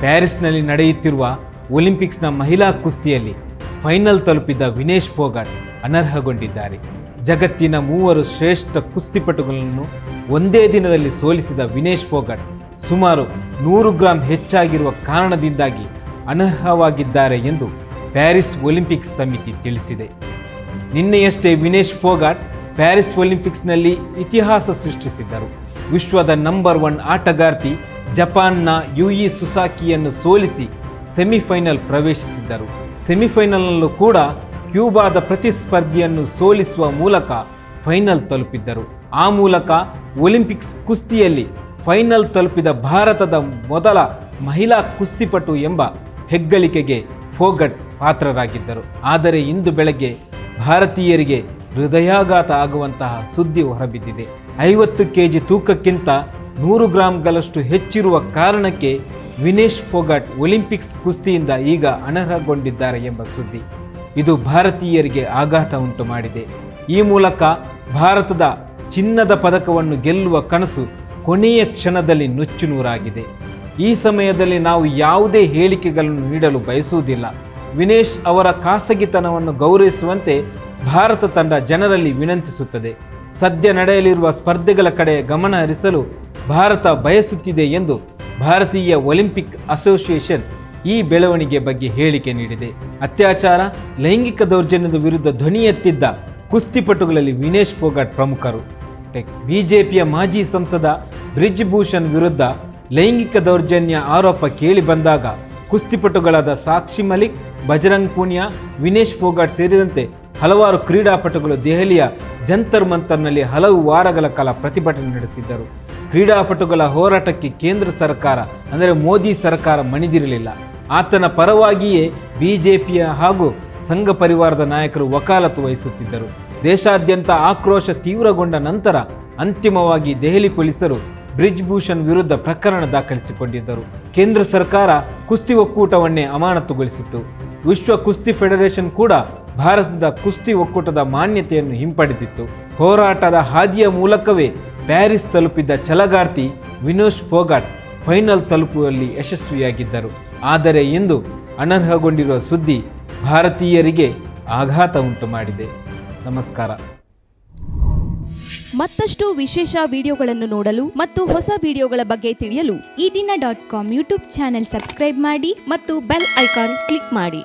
ಪ್ಯಾರಿಸ್ನಲ್ಲಿ ನಡೆಯುತ್ತಿರುವ ಒಲಿಂಪಿಕ್ಸ್ನ ಮಹಿಳಾ ಕುಸ್ತಿಯಲ್ಲಿ ಫೈನಲ್ ತಲುಪಿದ ವಿನೇಶ್ ಫೋಗಾಟ್ ಅನರ್ಹಗೊಂಡಿದ್ದಾರೆ. ಜಗತ್ತಿನ ಮೂವರು ಶ್ರೇಷ್ಠ ಕುಸ್ತಿಪಟುಗಳನ್ನು ಒಂದೇ ದಿನದಲ್ಲಿ ಸೋಲಿಸಿದ ವಿನೇಶ್ ಫೋಗಾಟ್ ಸುಮಾರು ನೂರು ಗ್ರಾಂ ಹೆಚ್ಚಾಗಿರುವ ಕಾರಣದಿಂದಾಗಿ ಅನರ್ಹವಾಗಿದ್ದಾರೆ ಎಂದು ಪ್ಯಾರಿಸ್ ಒಲಿಂಪಿಕ್ಸ್ ಸಮಿತಿ ತಿಳಿಸಿದೆ. ನಿನ್ನೆಯಷ್ಟೇ ವಿನೇಶ್ ಫೋಗಾಟ್ ಪ್ಯಾರಿಸ್ ಒಲಿಂಪಿಕ್ಸ್ನಲ್ಲಿ ಇತಿಹಾಸ ಸೃಷ್ಟಿಸಿದ್ದರು. ವಿಶ್ವದ ನಂಬರ್ ಒನ್ ಆಟಗಾರ್ತಿ ಜಪಾನ್ನ ಯುಇ ಸುಸಾಕಿಯನ್ನು ಸೋಲಿಸಿ ಸೆಮಿಫೈನಲ್ ಪ್ರವೇಶಿಸಿದ್ದರು. ಸೆಮಿಫೈನಲ್ನಲ್ಲೂ ಕೂಡ ಕ್ಯೂಬಾದ ಪ್ರತಿಸ್ಪರ್ಧಿಯನ್ನು ಸೋಲಿಸುವ ಮೂಲಕ ಫೈನಲ್ ತಲುಪಿದ್ದರು. ಆ ಮೂಲಕ ಒಲಿಂಪಿಕ್ಸ್ ಕುಸ್ತಿಯಲ್ಲಿ ಫೈನಲ್ ತಲುಪಿದ ಭಾರತದ ಮೊದಲ ಮಹಿಳಾ ಕುಸ್ತಿಪಟು ಎಂಬ ಹೆಗ್ಗಳಿಕೆಗೆ ಫೋಗಟ್ ಪಾತ್ರರಾಗಿದ್ದರು. ಆದರೆ ಇಂದು ಬೆಳಗ್ಗೆ ಭಾರತೀಯರಿಗೆ ಹೃದಯಾಘಾತ ಆಗುವಂತಹ ಸುದ್ದಿ ಹೊರಬಿದ್ದಿದೆ. ಐವತ್ತು ಕೆಜಿ ತೂಕಕ್ಕಿಂತ ನೂರು ಗ್ರಾಂಗಳಷ್ಟು ಹೆಚ್ಚಿರುವ ಕಾರಣಕ್ಕೆ ವಿನೇಶ್ ಫೋಗಾಟ್ ಒಲಿಂಪಿಕ್ಸ್ ಕುಸ್ತಿಯಿಂದ ಈಗ ಅನರ್ಹಗೊಂಡಿದ್ದಾರೆ ಎಂಬ ಸುದ್ದಿ. ಇದು ಭಾರತೀಯರಿಗೆ ಆಘಾತ ಉಂಟು ಮಾಡಿದೆ. ಈ ಮೂಲಕ ಭಾರತದ ಚಿನ್ನದ ಪದಕವನ್ನು ಗೆಲ್ಲುವ ಕನಸು ಕೊನೆಯ ಕ್ಷಣದಲ್ಲಿ ನುಚ್ಚುನೂರಾಗಿದೆ. ಈ ಸಮಯದಲ್ಲಿ ನಾವು ಯಾವುದೇ ಹೇಳಿಕೆಗಳನ್ನು ನೀಡಲು ಬಯಸುವುದಿಲ್ಲ. ವಿನೇಶ್ ಅವರ ಖಾಸಗಿತನವನ್ನು ಗೌರವಿಸುವಂತೆ ಭಾರತ ತಂಡ ಜನರಲ್ಲಿ ವಿನಂತಿಸುತ್ತದೆ. ಸದ್ಯ ನಡೆಯಲಿರುವ ಸ್ಪರ್ಧೆಗಳ ಕಡೆ ಗಮನ ಹರಿಸಲು ಭಾರತ ಬಯಸುತ್ತಿದೆ ಎಂದು ಭಾರತೀಯ ಒಲಿಂಪಿಕ್ ಅಸೋಸಿಯೇಷನ್ ಈ ಬೆಳವಣಿಗೆ ಬಗ್ಗೆ ಹೇಳಿಕೆ ನೀಡಿದೆ. ಅತ್ಯಾಚಾರ, ಲೈಂಗಿಕ ದೌರ್ಜನ್ಯದ ವಿರುದ್ಧ ಧ್ವನಿ ಎತ್ತಿದ್ದ ಕುಸ್ತಿಪಟುಗಳಲ್ಲಿ ವಿನೇಶ್ ಫೋಗಾಟ್ ಪ್ರಮುಖರು. ಬಿಜೆಪಿಯ ಮಾಜಿ ಸಂಸದ ಬ್ರಿಜ್ ಭೂಷಣ್ ವಿರುದ್ಧ ಲೈಂಗಿಕ ದೌರ್ಜನ್ಯ ಆರೋಪ ಕೇಳಿ ಬಂದಾಗ ಕುಸ್ತಿಪಟುಗಳಾದ ಸಾಕ್ಷಿ ಮಲಿಕ್, ಬಜರಂಗ್ ಪೂನಿಯಾ, ವಿನೇಶ್ ಫೋಗಾಟ್ ಸೇರಿದಂತೆ ಹಲವಾರು ಕ್ರೀಡಾಪಟುಗಳು ದೆಹಲಿಯ ಜಂತರ್ ಮಂತರ್ನಲ್ಲಿ ಹಲವು ವಾರಗಳ ಕಾಲ ಪ್ರತಿಭಟನೆ ನಡೆಸಿದ್ದರು. ಕ್ರೀಡಾಪಟುಗಳ ಹೋರಾಟಕ್ಕೆ ಕೇಂದ್ರ ಸರ್ಕಾರ, ಅಂದರೆ ಮೋದಿ ಸರ್ಕಾರ ಮಣಿದಿರಲಿಲ್ಲ. ಆತನ ಪರವಾಗಿಯೇ ಬಿಜೆಪಿಯ ಹಾಗೂ ಸಂಘ ಪರಿವಾರದ ನಾಯಕರು ವಕಾಲತ್ತು ವಹಿಸುತ್ತಿದ್ದರು. ದೇಶಾದ್ಯಂತ ಆಕ್ರೋಶ ತೀವ್ರಗೊಂಡ ನಂತರ ಅಂತಿಮವಾಗಿ ದೆಹಲಿ ಪೊಲೀಸರು ಬ್ರಿಜ್ ಭೂಷಣ್ ವಿರುದ್ಧ ಪ್ರಕರಣ ದಾಖಲಿಸಿಕೊಂಡಿದ್ದರು. ಕೇಂದ್ರ ಸರ್ಕಾರ ಕುಸ್ತಿ ಒಕ್ಕೂಟವನ್ನೇ ಅಮಾನತುಗೊಳಿಸಿತ್ತು. ವಿಶ್ವ ಕುಸ್ತಿ ಫೆಡರೇಷನ್ ಕೂಡ ಭಾರತದ ಕುಸ್ತಿ ಒಕ್ಕೂಟದ ಮಾನ್ಯತೆಯನ್ನು ಹಿಂಪಡೆದಿತ್ತು. ಹೋರಾಟದ ಹಾದಿಯ ಮೂಲಕವೇ ಪ್ಯಾರಿಸ್ ತಲುಪಿದ್ದ ಛಲಗಾರ್ತಿ ವಿನೋಶ್ ಫೋಗಾಟ್ ಫೈನಲ್ ತಲುಪುವಲ್ಲಿ ಯಶಸ್ವಿಯಾಗಿದ್ದರು. ಆದರೆ ಇಂದು ಅನರ್ಹಗೊಂಡಿರುವ ಸುದ್ದಿ ಭಾರತೀಯರಿಗೆ ಆಘಾತ ಉಂಟು ಮಾಡಿದೆ. ನಮಸ್ಕಾರ. ಮತ್ತಷ್ಟು ವಿಶೇಷ ವಿಡಿಯೋಗಳನ್ನು ನೋಡಲು ಮತ್ತು ಹೊಸ ವಿಡಿಯೋಗಳ ಬಗ್ಗೆ ತಿಳಿಯಲು Ee Dina dot com YouTube channel subscribe ಮಾಡಿ ಮತ್ತು ಬೆಲ್ ಐಕಾನ್ ಕ್ಲಿಕ್ ಮಾಡಿ.